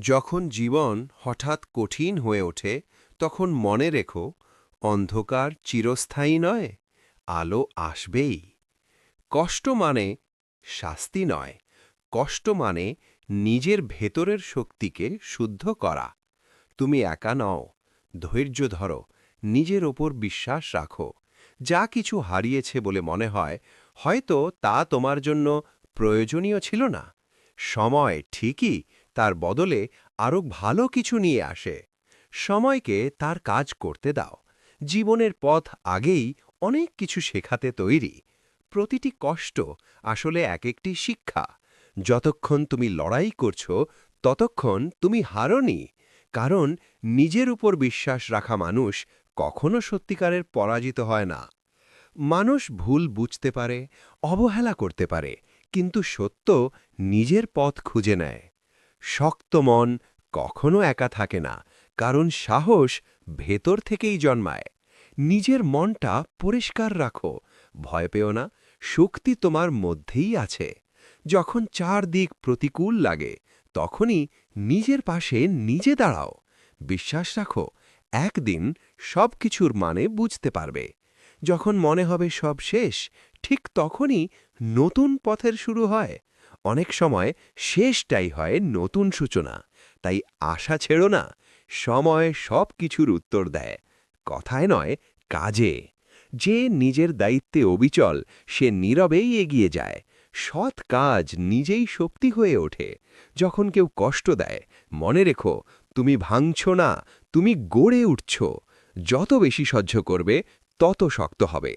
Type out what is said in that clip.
যখন জীবন হঠাৎ কঠিন হয়ে ওঠে, তখন মনে রেখো, অন্ধকার চিরস্থায়ী নয়, আলো আসবেই। কষ্ট মানে শাস্তি নয়, কষ্ট মানে নিজের ভেতরের শক্তিকে শুদ্ধ করা। তুমি একা নও, ধৈর্য ধরো, নিজের ওপর বিশ্বাস রাখো। যা কিছু হারিয়েছে বলে মনে হয়, হয়তো তা তোমার জন্য প্রয়োজনীয় ছিল না। সময় ঠিকই তার বদলে আরও ভালো কিছু নিয়ে আসে। সময়কে তার কাজ করতে দাও। জীবনের পথ আগেই অনেক কিছু শেখাতে তৈরি। প্রতিটি কষ্ট আসলে এক একটি শিক্ষা। যতক্ষণ তুমি লড়াই করছ, ততক্ষণ তুমি হারনি। কারণ নিজের উপর বিশ্বাস রাখা মানুষ কখনো সত্যিকারের পরাজিত হয় না। মানুষ ভুল বুঝতে পারে, অবহেলা করতে পারে, কিন্তু সত্য নিজের পথ খুঁজে নেয়। শক্ত মন কখনো একা থাকে না, কারণ সাহস ভেতর থেকেই জন্মায়। নিজের মনটা পরিষ্কার রাখো, ভয় পেও না, শক্তি তোমার মধ্যেই আছে। যখন চারদিক প্রতিকূল লাগে, তখনই নিজের পাশে নিজে দাঁড়াও। বিশ্বাস রাখো, একদিন সব কিছুর মানে বুঝতে পারবে। যখন মনে হবে সব শেষ, ঠিক তখনই নতুন পথের শুরু হয়। অনেক সময় শেষটাই হয় নতুন সূচনা। তাই আশা ছেড়ো না, সময় সব কিছুর উত্তর দেয়। কথায় নয়, কাজে। যে নিজের দায়িত্বে অবিচল, সে নীরবেই এগিয়ে যায়। সৎ কাজ নিজেই শক্তি হয়ে ওঠে। যখন কেউ কষ্ট দেয়, মনে রেখো, তুমি ভাঙছ না, তুমি গড়ে উঠছ। যত বেশি সহ্য করবে, তত শক্ত হবে।